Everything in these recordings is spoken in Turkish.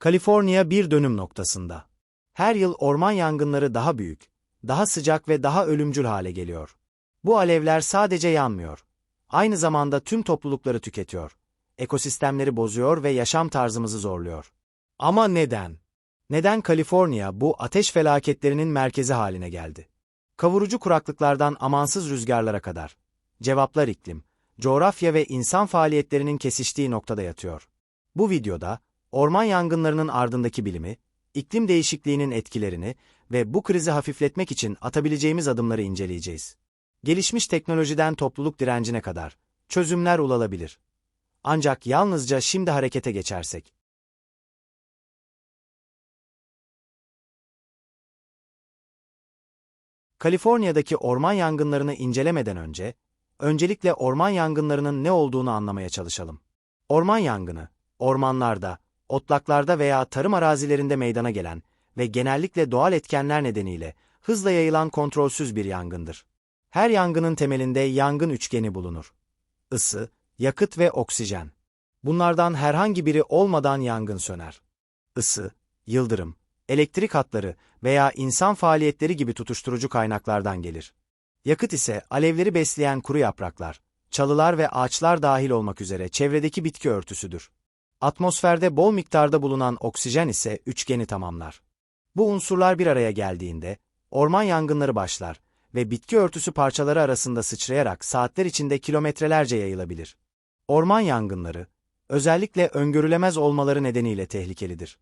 Kaliforniya bir dönüm noktasında. Her yıl orman yangınları daha büyük, daha sıcak ve daha ölümcül hale geliyor. Bu alevler sadece yanmıyor. Aynı zamanda tüm toplulukları tüketiyor. Ekosistemleri bozuyor ve yaşam tarzımızı zorluyor. Ama neden? Neden Kaliforniya bu ateş felaketlerinin merkezi haline geldi? Kavurucu kuraklıklardan amansız rüzgarlara kadar. Cevaplar iklim, coğrafya ve insan faaliyetlerinin kesiştiği noktada yatıyor. Bu videoda, orman yangınlarının ardındaki bilimi, iklim değişikliğinin etkilerini ve bu krizi hafifletmek için atabileceğimiz adımları inceleyeceğiz. Gelişmiş teknolojiden topluluk direncine kadar, çözümler ulaşılabilir. Ancak yalnızca şimdi harekete geçersek. Kaliforniya'daki orman yangınlarını incelemeden önce, öncelikle orman yangınlarının ne olduğunu anlamaya çalışalım. Orman yangını, ormanlarda, otlaklarda veya tarım arazilerinde meydana gelen ve genellikle doğal etkenler nedeniyle hızla yayılan kontrolsüz bir yangındır. Her yangının temelinde yangın üçgeni bulunur. Isı, yakıt ve oksijen. Bunlardan herhangi biri olmadan yangın söner. Isı, yıldırım, elektrik hatları veya insan faaliyetleri gibi tutuşturucu kaynaklardan gelir. Yakıt ise alevleri besleyen kuru yapraklar, çalılar ve ağaçlar dahil olmak üzere çevredeki bitki örtüsüdür. Atmosferde bol miktarda bulunan oksijen ise üçgeni tamamlar. Bu unsurlar bir araya geldiğinde, orman yangınları başlar ve bitki örtüsü parçaları arasında sıçrayarak saatler içinde kilometrelerce yayılabilir. Orman yangınları, özellikle öngörülemez olmaları nedeniyle tehlikelidir.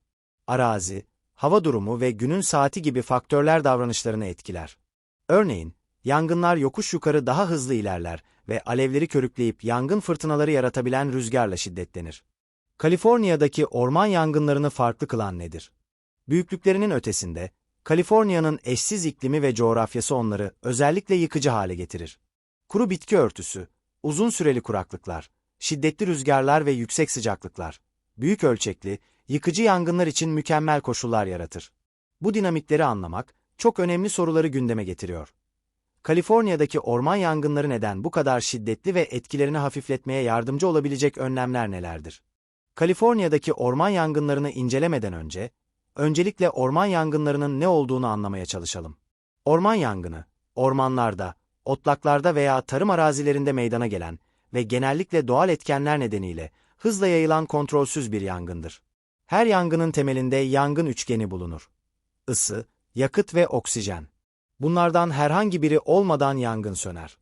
Arazi, hava durumu ve günün saati gibi faktörler davranışlarını etkiler. Örneğin, yangınlar yokuş yukarı daha hızlı ilerler ve alevleri körükleyip yangın fırtınaları yaratabilen rüzgarla şiddetlenir. Kaliforniya'daki orman yangınlarını farklı kılan nedir? Büyüklüklerinin ötesinde, Kaliforniya'nın eşsiz iklimi ve coğrafyası onları özellikle yıkıcı hale getirir. Kuru bitki örtüsü, uzun süreli kuraklıklar, şiddetli rüzgarlar ve yüksek sıcaklıklar, büyük ölçekli, yıkıcı yangınlar için mükemmel koşullar yaratır. Bu dinamikleri anlamak, çok önemli soruları gündeme getiriyor. Kaliforniya'daki orman yangınları neden bu kadar şiddetli ve etkilerini hafifletmeye yardımcı olabilecek önlemler nelerdir? Kaliforniya'daki orman yangınlarını incelemeden önce, öncelikle orman yangınlarının ne olduğunu anlamaya çalışalım. Orman yangını, ormanlarda, otlaklarda veya tarım arazilerinde meydana gelen ve genellikle doğal etkenler nedeniyle hızla yayılan kontrolsüz bir yangındır. Her yangının temelinde yangın üçgeni bulunur. Isı, yakıt ve oksijen. Bunlardan herhangi biri olmadan yangın söner.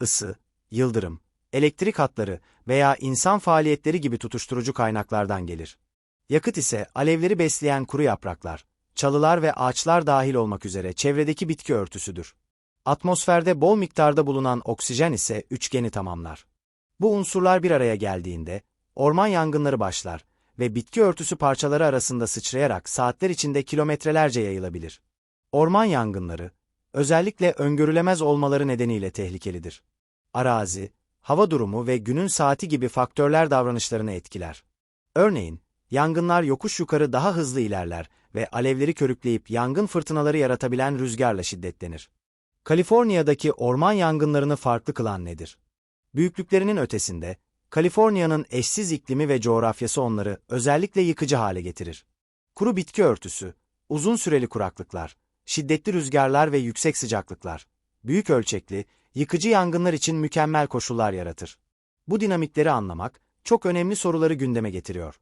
Isı, yıldırım, elektrik hatları veya insan faaliyetleri gibi tutuşturucu kaynaklardan gelir. Yakıt ise alevleri besleyen kuru yapraklar, çalılar ve ağaçlar dahil olmak üzere çevredeki bitki örtüsüdür. Atmosferde bol miktarda bulunan oksijen ise üçgeni tamamlar. Bu unsurlar bir araya geldiğinde, orman yangınları başlar ve bitki örtüsü parçaları arasında sıçrayarak saatler içinde kilometrelerce yayılabilir. Orman yangınları, özellikle öngörülemez olmaları nedeniyle tehlikelidir. Arazi, hava durumu ve günün saati gibi faktörler davranışlarını etkiler. Örneğin, yangınlar yokuş yukarı daha hızlı ilerler ve alevleri körükleyip yangın fırtınaları yaratabilen rüzgarla şiddetlenir. Kaliforniya'daki orman yangınlarını farklı kılan nedir? Büyüklüklerinin ötesinde, Kaliforniya'nın eşsiz iklimi ve coğrafyası onları özellikle yıkıcı hale getirir. Kuru bitki örtüsü, uzun süreli kuraklıklar, şiddetli rüzgarlar ve yüksek sıcaklıklar, büyük ölçekli, yıkıcı yangınlar için mükemmel koşullar yaratır. Bu dinamikleri anlamak, çok önemli soruları gündeme getiriyor.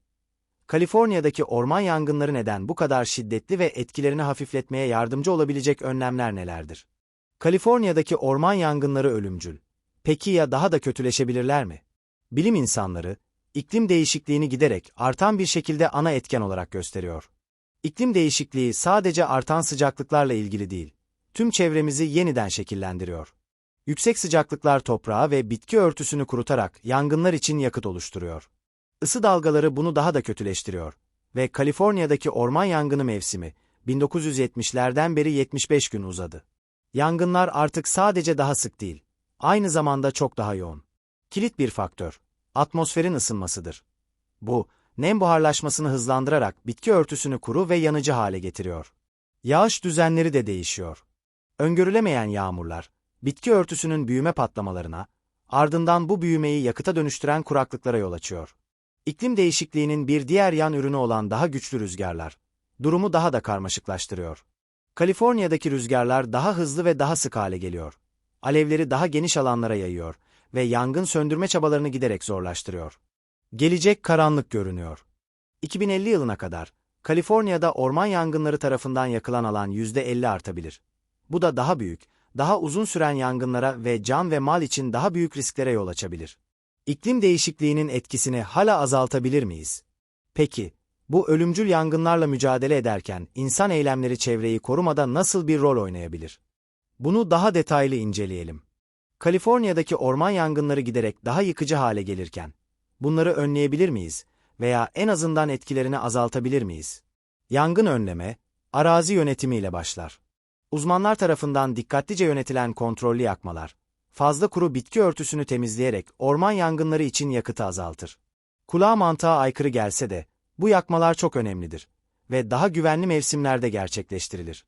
Kaliforniya'daki orman yangınları neden bu kadar şiddetli ve etkilerini hafifletmeye yardımcı olabilecek önlemler nelerdir? Kaliforniya'daki orman yangınları ölümcül. Peki ya daha da kötüleşebilirler mi? Bilim insanları, iklim değişikliğini giderek artan bir şekilde ana etken olarak gösteriyor. İklim değişikliği sadece artan sıcaklıklarla ilgili değil, tüm çevremizi yeniden şekillendiriyor. Yüksek sıcaklıklar toprağı ve bitki örtüsünü kurutarak yangınlar için yakıt oluşturuyor. Isı dalgaları bunu daha da kötüleştiriyor ve Kaliforniya'daki orman yangını mevsimi 1970'lerden beri 75 gün uzadı. Yangınlar artık sadece daha sık değil, aynı zamanda çok daha yoğun. Kilit bir faktör, atmosferin ısınmasıdır. Bu, nem buharlaşmasını hızlandırarak bitki örtüsünü kuru ve yanıcı hale getiriyor. Yağış düzenleri de değişiyor. Öngörülemeyen yağmurlar, bitki örtüsünün büyüme patlamalarına, ardından bu büyümeyi yakıta dönüştüren kuraklıklara yol açıyor. İklim değişikliğinin bir diğer yan ürünü olan daha güçlü rüzgarlar, durumu daha da karmaşıklaştırıyor. Kaliforniya'daki rüzgarlar daha hızlı ve daha sık hale geliyor. Alevleri daha geniş alanlara yayıyor ve yangın söndürme çabalarını giderek zorlaştırıyor. Gelecek karanlık görünüyor. 2050 yılına kadar, Kaliforniya'da orman yangınları tarafından yakılan alan %50 artabilir. Bu da daha büyük, daha uzun süren yangınlara ve can ve mal için daha büyük risklere yol açabilir. İklim değişikliğinin etkisini hala azaltabilir miyiz? Peki, bu ölümcül yangınlarla mücadele ederken insan eylemleri çevreyi korumada nasıl bir rol oynayabilir? Bunu daha detaylı inceleyelim. Kaliforniya'daki orman yangınları giderek daha yıkıcı hale gelirken, bunları önleyebilir miyiz veya en azından etkilerini azaltabilir miyiz? Yangın önleme, arazi yönetimiyle başlar. Uzmanlar tarafından dikkatlice yönetilen kontrollü yakmalar, fazla kuru bitki örtüsünü temizleyerek orman yangınları için yakıtı azaltır. Kulağa mantığa aykırı gelse de, bu yakmalar çok önemlidir ve daha güvenli mevsimlerde gerçekleştirilir.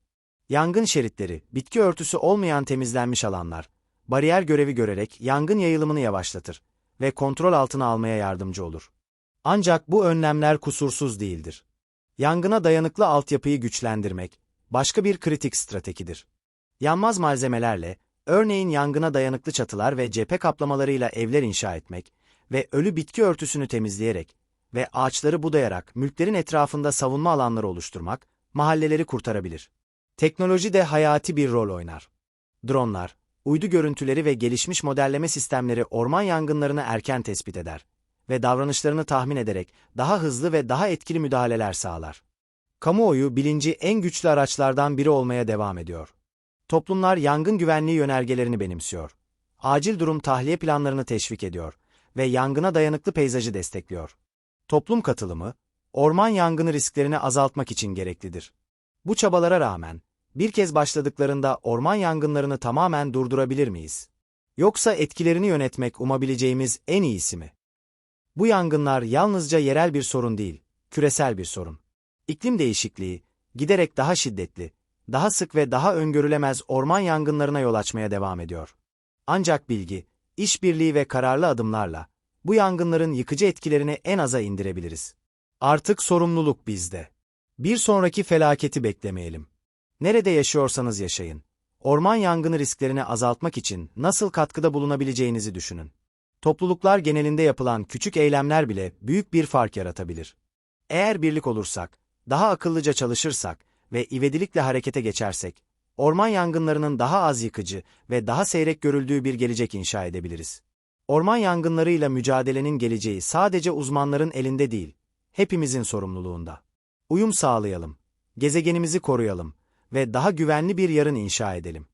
Yangın şeritleri, bitki örtüsü olmayan temizlenmiş alanlar, bariyer görevi görerek yangın yayılımını yavaşlatır ve kontrol altına almaya yardımcı olur. Ancak bu önlemler kusursuz değildir. Yangına dayanıklı altyapıyı güçlendirmek, başka bir kritik stratejidir. Yanmaz malzemelerle, örneğin yangına dayanıklı çatılar ve cephe kaplamalarıyla evler inşa etmek ve ölü bitki örtüsünü temizleyerek ve ağaçları budayarak mülklerin etrafında savunma alanları oluşturmak, mahalleleri kurtarabilir. Teknoloji de hayati bir rol oynar. Dronlar, uydu görüntüleri ve gelişmiş modelleme sistemleri orman yangınlarını erken tespit eder ve davranışlarını tahmin ederek daha hızlı ve daha etkili müdahaleler sağlar. Kamuoyu bilinci en güçlü araçlardan biri olmaya devam ediyor. Toplumlar yangın güvenliği yönergelerini benimsiyor. Acil durum tahliye planlarını teşvik ediyor ve yangına dayanıklı peyzajı destekliyor. Toplum katılımı, orman yangını risklerini azaltmak için gereklidir. Bu çabalara rağmen, bir kez başladıklarında orman yangınlarını tamamen durdurabilir miyiz? Yoksa etkilerini yönetmek umabileceğimiz en iyisi mi? Bu yangınlar yalnızca yerel bir sorun değil, küresel bir sorun. İklim değişikliği, giderek daha şiddetli, daha sık ve daha öngörülemez orman yangınlarına yol açmaya devam ediyor. Ancak bilgi, işbirliği ve kararlı adımlarla, bu yangınların yıkıcı etkilerini en aza indirebiliriz. Artık sorumluluk bizde. Bir sonraki felaketi beklemeyelim. Nerede yaşıyorsanız yaşayın. Orman yangını risklerini azaltmak için nasıl katkıda bulunabileceğinizi düşünün. Topluluklar genelinde yapılan küçük eylemler bile büyük bir fark yaratabilir. Eğer birlik olursak, daha akıllıca çalışırsak ve ivedilikle harekete geçersek, orman yangınlarının daha az yıkıcı ve daha seyrek görüldüğü bir gelecek inşa edebiliriz. Orman yangınlarıyla mücadelenin geleceği sadece uzmanların elinde değil, hepimizin sorumluluğunda. Uyum sağlayalım, gezegenimizi koruyalım ve daha güvenli bir yarın inşa edelim.